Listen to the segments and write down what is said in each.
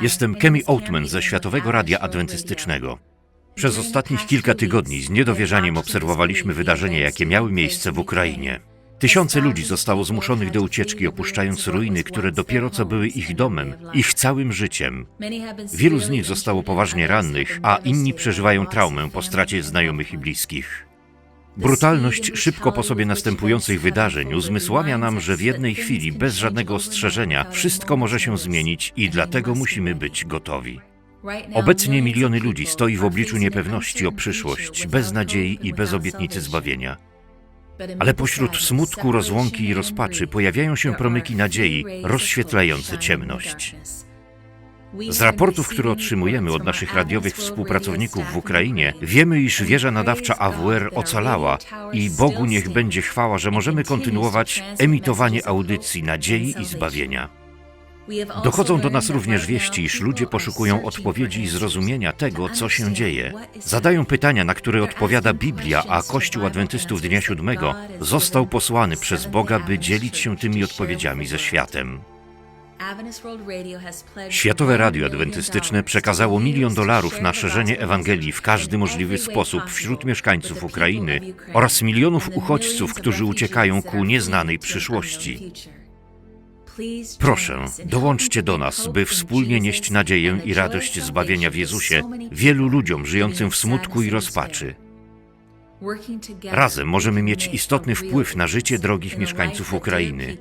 Jestem Kemi Oatman ze Światowego Radia Adwentystycznego. Przez ostatnich kilka tygodni z niedowierzaniem obserwowaliśmy wydarzenia, jakie miały miejsce w Ukrainie. Tysiące ludzi zostało zmuszonych do ucieczki, opuszczając ruiny, które dopiero co były ich domem, ich całym życiem. Wielu z nich zostało poważnie rannych, a inni przeżywają traumę po stracie znajomych i bliskich. Brutalność szybko po sobie następujących wydarzeń uzmysławia nam, że w jednej chwili, bez żadnego ostrzeżenia, wszystko może się zmienić i dlatego musimy być gotowi. Obecnie miliony ludzi stoi w obliczu niepewności o przyszłość, bez nadziei i bez obietnicy zbawienia. Ale pośród smutku, rozłąki i rozpaczy pojawiają się promyki nadziei, rozświetlające ciemność. Z raportów, które otrzymujemy od naszych radiowych współpracowników w Ukrainie, wiemy, iż wieża nadawcza AWR ocalała i Bogu niech będzie chwała, że możemy kontynuować emitowanie audycji nadziei i zbawienia. Dochodzą do nas również wieści, iż ludzie poszukują odpowiedzi i zrozumienia tego, co się dzieje. Zadają pytania, na które odpowiada Biblia, a Kościół Adwentystów Dnia Siódmego został posłany przez Boga, by dzielić się tymi odpowiedziami ze światem. Światowe Radio Adwentystyczne przekazało milion dolarów na szerzenie Ewangelii w każdy możliwy sposób wśród mieszkańców Ukrainy oraz milionów uchodźców, którzy uciekają ku nieznanej przyszłości. Proszę, dołączcie do nas, by wspólnie nieść nadzieję i radość zbawienia w Jezusie wielu ludziom żyjącym w smutku i rozpaczy. Razem możemy mieć istotny wpływ na życie drogich mieszkańców Ukrainy.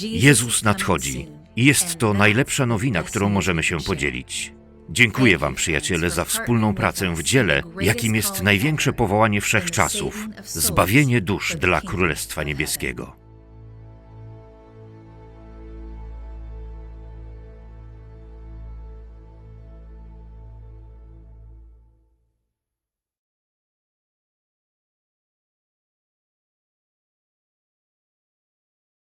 Jezus nadchodzi. I jest to najlepsza nowina, którą możemy się podzielić. Dziękuję Wam, przyjaciele, za wspólną pracę w dziele, jakim jest największe powołanie wszechczasów. zbawienie dusz dla Królestwa Niebieskiego.